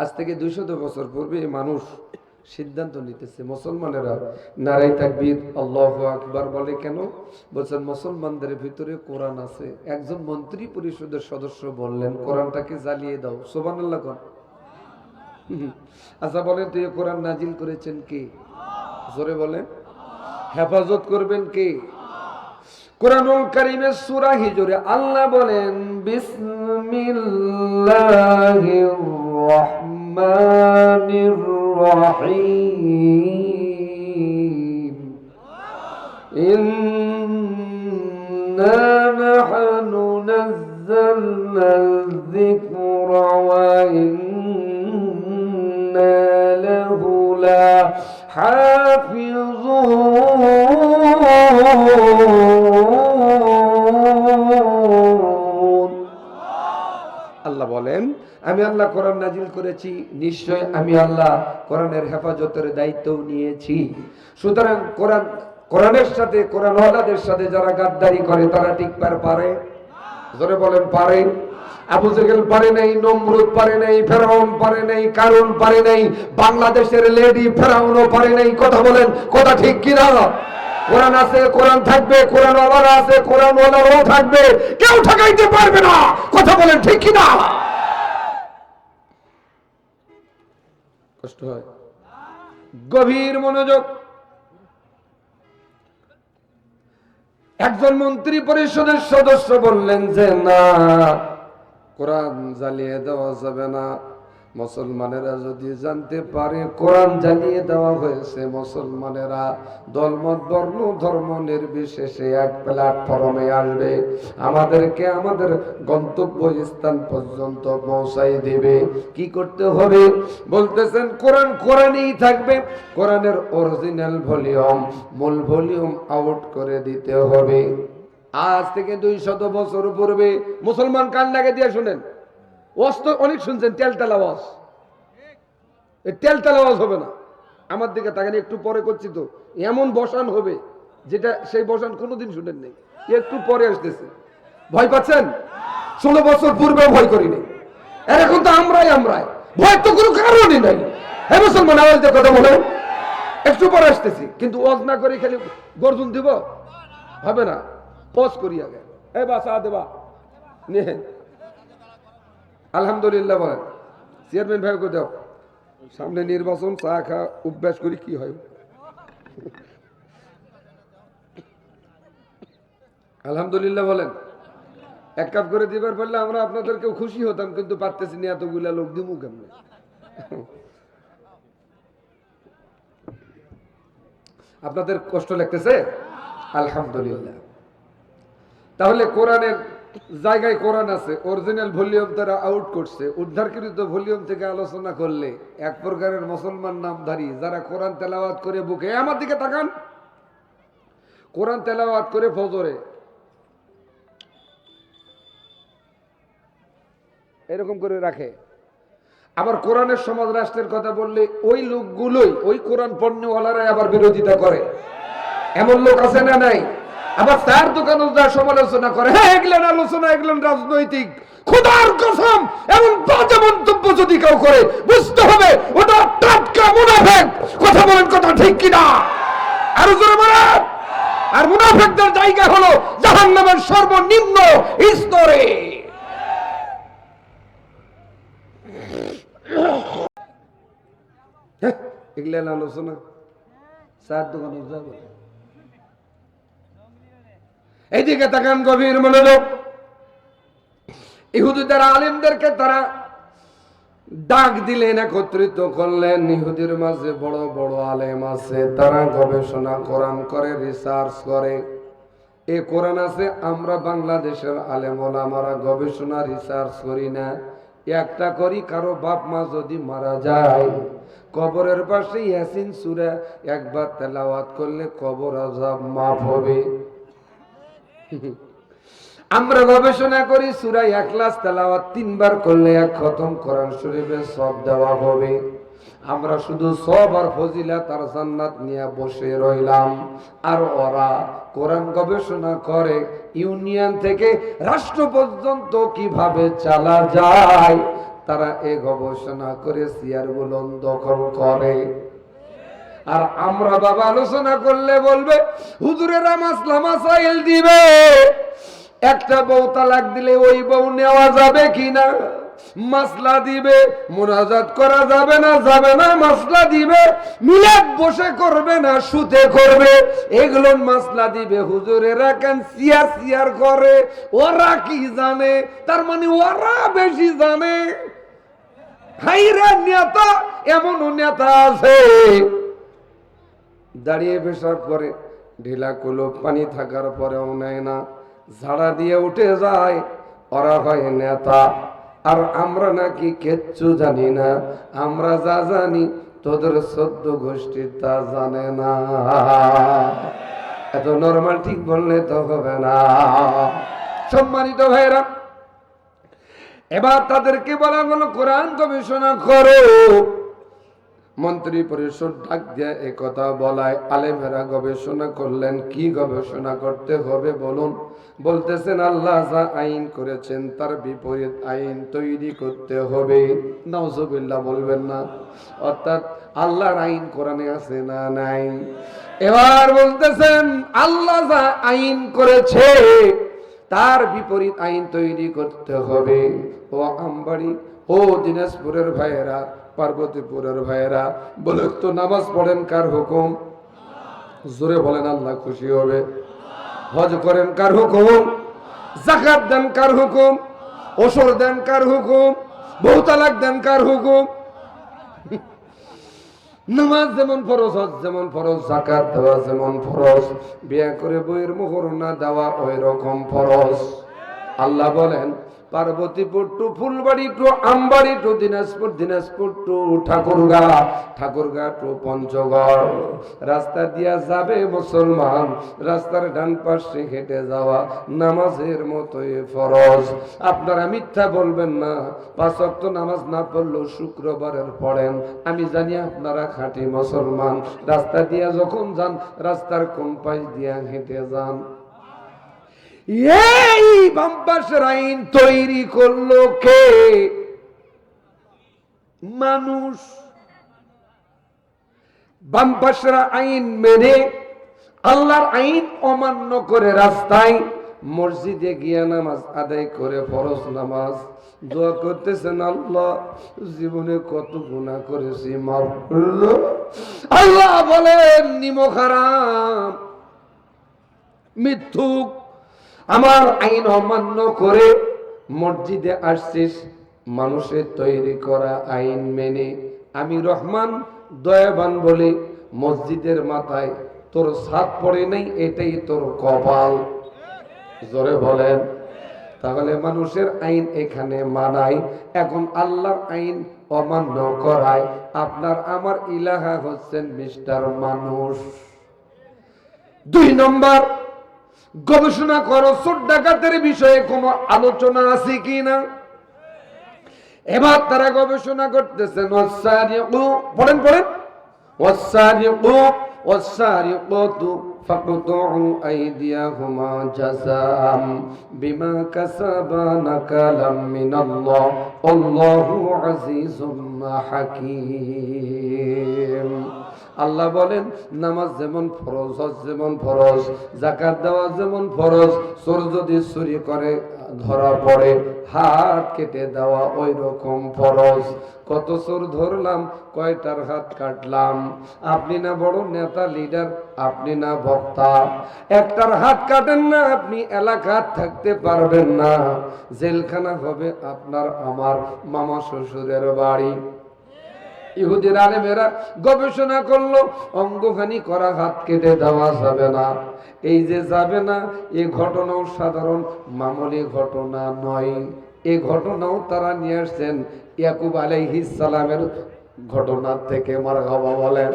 আজ থেকে দুইশত বছর পূর্বে মানুষ সিদ্ধান্ত নিতেছে, মুসলমানেরা নারাই তাকবীর, আল্লাহ আকবার বলে কেন? বলছেন, মুসলমানদের ভিতরে কোরআন আছে। একজন মন্ত্রী পরিষদের সদস্য বললেন, কোরআনটাকে জ্বালিয়ে দাও। সোবান আল্লাহ কর আচ্ছা বলেন তুই কোরআন নাজিল করেছেন কে? জোরে বলেন। হেফাজত করবেন কে? কোরআনুল কারিমের সূরা হিজরে আল্লাহ বলেন, বিসমিল্লাহির الرحمن الرحيم. إنا نحن نزلنا الذكر وإنا له لحافظ আমি আল্লাহ কোরআন নাজিল করেছি, নিশ্চয় আমি আল্লাহ কোরআনের হেফাজতের দায়িত্ব নিয়েছি। সুতরাং কোরআন, কোরআনের সাথে কোরআন ওয়ালাদের সাথে যারা গাদ্দারি করে, তারা টিকবার পারে জোরে বলেন, পারে। আবু জেহেল পারে নাই, নমরুদ পারে নাই, ফেরাউন পারে নাই, কারুন পারে নাই, বাংলাদেশের লেডি ফেরাউনও পারে নাই। কথা বলেন, কথা ঠিক কিনা? কোরআন আছে, কোরআন থাকবে কোরআন আছে কোরআন থাকবে। কেউ ঠকাইতে পারবে না। কথা বলেন ঠিক কিনা? কষ্ট হয়। গভীর মনোযোগ। একজন মন্ত্রী পরিষদের সদস্য বললেন যে, না, কোরআন জ্বালিয়ে দেওয়া যাবে না। মুসলমানেরা যদি জানতে পারে, কোরআন জানিয়ে দেওয়া হয়েছে, মুসলমানেরা দলমত, বর্ণ, ধর্ম নির্বিশেষে এক প্ল্যাটফর্মে আসবে। আমাদেরকে আমাদের গন্তব্য স্থান পর্যন্ত পৌঁছাই দেবে। কি করতে হবে? বলতেছেন, কোরআন কোরআনই থাকবে। কোরআনের অরিজিনাল ভলিউম মূল ভলিউম আউট করে দিতে হবে। আজ থেকে দুই শত বছর পূর্বে মুসলমান কান লাগে দিয়ে শুনেন। ওয়াজ তো অনেক শুনছেন, তেলতেলা ওয়াজ। তেলতেলা ওয়াজ হবে না। আমার দিকে তাকান, একটু পরে করছি তো। এমন বসান হবে, যেটা সেই বসান কোনোদিন শুনেন নেই। একটু পরে আসতেছে। ভয় পাচ্ছেন? ষোলো বছর পূর্বে ভয় করিনি। এখন তো আমরাই আমরাই। ভয় তো কোনো কারণই নাই। হ্যাঁ মুসলমান, আওয়াজ দিয়ে কথা বলো একটু পরে আসতেছি, কিন্তু ওয়াজ না করে খালি গর্জন দিব? হবে না। পজ করি আগে। এ বা চা দেবা। নিয়ে। আলহামদুলিল্লাহ বলেন। চেয়ারম্যান ভাইকে দাও সামনে নির্বাচন, চা খা, অভ্যাস করি, কি হয়? আলহামদুলিল্লাহ বলেন। এক কাপ করে দিবার পারলে আমরা আপনাদেরকেও খুশি হতাম, কিন্তু পারতেছি না, এতগুলা লোক দিমু কেমনে? আপনাদের কষ্ট লাগতেছে? আলহামদুলিল্লাহ। তাহলে কোরআনের জায়গায় কোরআন আছে অরিজিনাল ভলিউম তারা আউট করছে, উদ্ধারকৃত ভলিউম থেকে আলোচনা করলে এক প্রকারের মুসলমান নামধারী যারা কোরআন তেলাওয়াত করে বুকে আমার দিকে তাকান। কোরআন তেলাওয়াত করে ফজরে। এরকম করে রাখে। আবার কোরআনের সমাজ রাষ্ট্রের কথা বললে ওই লোকগুলোই, ওই কোরআন পণ্যওয়ালারাই আবার বিরোধিতা করে। এমন লোক আছে না নাই? আবার তার দোকানে যা সমালোচনা করে হ্যাঁ এগুলেন আলোচনা এগুলেন রাজনৈতিক। খুদার কসম এমন বাজে মন্তব্য যদি কেউ করে বুঝতে হবে ওটা টাটকা মুনাফেক। কথা বলেন কথা ঠিক কিনা? আরও জোরে বলেন। আর মুনাফেকদের জায়গা হলো জাহান্নামের সর্বনিম্ন স্তরে। হ্যাঁ, এগুলেন আলোচনা? চার দোকানে যাব এইদিকে তাকান গভীর মনোযোগ। ইহুদি তারা আলিমদেরকে তারা ডাক দিলেন, একত্রিত করলেন। ইহুদির মাঝে বড় বড় আলেম আছে। তারা গবেষণা, কোরআন করে রিসার্চ করে। এ কোরআন আছে, আমরা বাংলাদেশের আলেম আমরা গবেষণা রিসার্চ করি না। একটা করি, কারও বাপ মা যদি মারা যায়, কবরের পাশে ইয়াসিন সুরা একবার তেলাওয়াত করলে কবর আজাব মাফ হবে। আমরা গবেষণা করি সুরাই একলাস তেলাওয়াত তিনবার করলে এক খতম কোরআন শরীফে সব দেওয়া হবে। আমরা শুধু সব আর ফজিলা তার জান্নাত নিয়ে বসে রইলাম। আর ওরা কোরআন গবেষণা করে ইউনিয়ন থেকে রাষ্ট্র পর্যন্ত কীভাবে চালা যায়, তারা এ গবেষণা করে চেয়ারগুলো দখল করে। আর আমরা বাবা আলোচনা করলে বলবে, হুজুরেরা মাসলা মাসাইল দিবে। একটা বউ তালাক দিলে ওই বউ নেওয়া যাবে কিনা? মাসলা দিবে, মোনাজাত করা যাবে না যাবে না মাসলা দিবে। মিলাদ বসে করবে না সুতে করবে। এগুলো মাসলা দিবে, হুজুরেরা কেন সিয়ার সিয়ার করে? ওরা কি জানে? তার মানে ওরা বেশি জানে। হাইরা নেতা, এমনও নেতা আছে। দাঁড়িয়ে পেশাব করে ঢিলা কুলো পানি থাকার পরেও নেয় না। ঝাড়া দিয়ে উঠে যায়, ওরা হয় নেতা। আর আমরা নাকি কিচ্ছু জানি না, আমরা যা জানি তোদের সদ্য গোষ্ঠী তা জানে না। এত নর্মাল ঠিক বললে তো হবে না। সম্মানিত ভাইরা এবার তাদেরকে বলা হলো, কোরআন গবেষণা করো। মন্ত্রী পরিষদ ডাক দিয়ে এ কথা বলায় আলেমেরা গবেষণা করলেন, কি গবেষণা করতে হবে বলুন? বলতেছেন, আল্লাহ যা আইন করেছেন তার বিপরীত আইন তৈরি করতে হবে। নওজবিল্লাহ বলবেন না। অর্থাৎ আল্লাহর আইন কোরআনে আছে না নাই? এবার বলতেছেন, আল্লাহ যা আইন করেছে তার বিপরীত আইন তৈরি করতে হবে। ও আমবাড়ি, ও দিনাজপুরের ভাইয়েরা পার্বতীপুরের ভাইয়েরা বলে তো নামাজ পড়েন কার হুকুম? জোরে বলেন, আল্লাহ খুশি হবে। হজ করেন কার হুকুম? জাকাত দেন কার হুকুম? ওসর দেন কার হুকুম? বহু তালাক দেন কার হুকুম? নামাজ যেমন ফরজ, হজ যেমন ফরজ, জাকাত দেওয়া যেমন ফরজ, বিয়ে করে বইয়ের মোহর না দেওয়া ওই রকম ফরজ। আল্লাহ বলেন Parbatipur to Phulbari to Ambari to Dinajpur Dinajpur to Thakurgaon Thakurgaon to Panchagarh. রাস্তা দিয়া যাবে মুসলমান, রাস্তার ডান পাশে হেঁটে যাওয়া নামাজের মতোই ফরজ। আপনারা মিথ্যা বলবেন না, পাঁচ ওয়াক্ত নামাজ না পড়লেও শুক্রবারের পড়েন। আমি জানি আপনারা খাঁটি মুসলমান, রাস্তা দিয়া যখন যান, রাস্তার কোন পাশ দিয়া হেঁটে যান। এই বাম্পাসের আইন তৈরি করল কে? মানুষ। বামপাসের আইন মেনে আল্লাহর আইন অমান্য করে রাস্তায় মসজিদে গিয়া নামাজ আদায় করে ফরজ নামাজ দোয়া করতেছেন আল্লাহ। জীবনে কত গুণা করেছি। আল্লাহ বলেন নিমক হারাম মিথ্যুক আমার আইন অমান্য করে মসজিদে আসছিস, মানুষের তৈরি করা আইন মেনে আমি রহমান দয়াবান বলে মসজিদের মাথায় তোর ছাদ পড়ে নাই, এটাই তোর কপাল। জোরে বলেন। তাহলে মানুষের আইন এখানে মানাই এখন আল্লাহর আইন অমান্য করায়, আপনার আমার ইলাহা হচ্ছেন মিস্টার মানুষ। দুই নম্বর গবেষণা করো, চোর ডাকাতের বিষয়ে কোনো আলোচনা আছে কি না? এবার তারা গবেষণা করতেছেন পড়েন পড়েন। ওয়াসারিকু আল্লাহ বলেন, নামাজ যেমন ফরজ, হজ যেমন ফরজ জাকাত দেওয়া যেমন ফরজ, চোর যদি চুরি করে ধরা পড়ে হাত কেটে দেওয়া ওই রকম ফরজ। কত চোর ধরলাম, কয়টার হাত কাটলাম? আপনি না বড় নেতা, লিডার, আপনি না বক্তা। একটার হাত কাটেন না, আপনি এলাকার থাকতে পারবেন না। জেলখানা হবে আপনার, আমার মামা শ্বশুরের বাড়ি। ইহুদির আলেমেরা গবেষণা করল অঙ্গখানি করা হাত কেটে দেওয়া যাবে না। এই যে যাবে না, এ ঘটনাও সাধারণ মামুলি ঘটনা নয়। এ ঘটনাও তারা নিয়ে আসছেন ইয়াকুব আলাইহিস সালামের ঘটনা থেকে মার বলেন।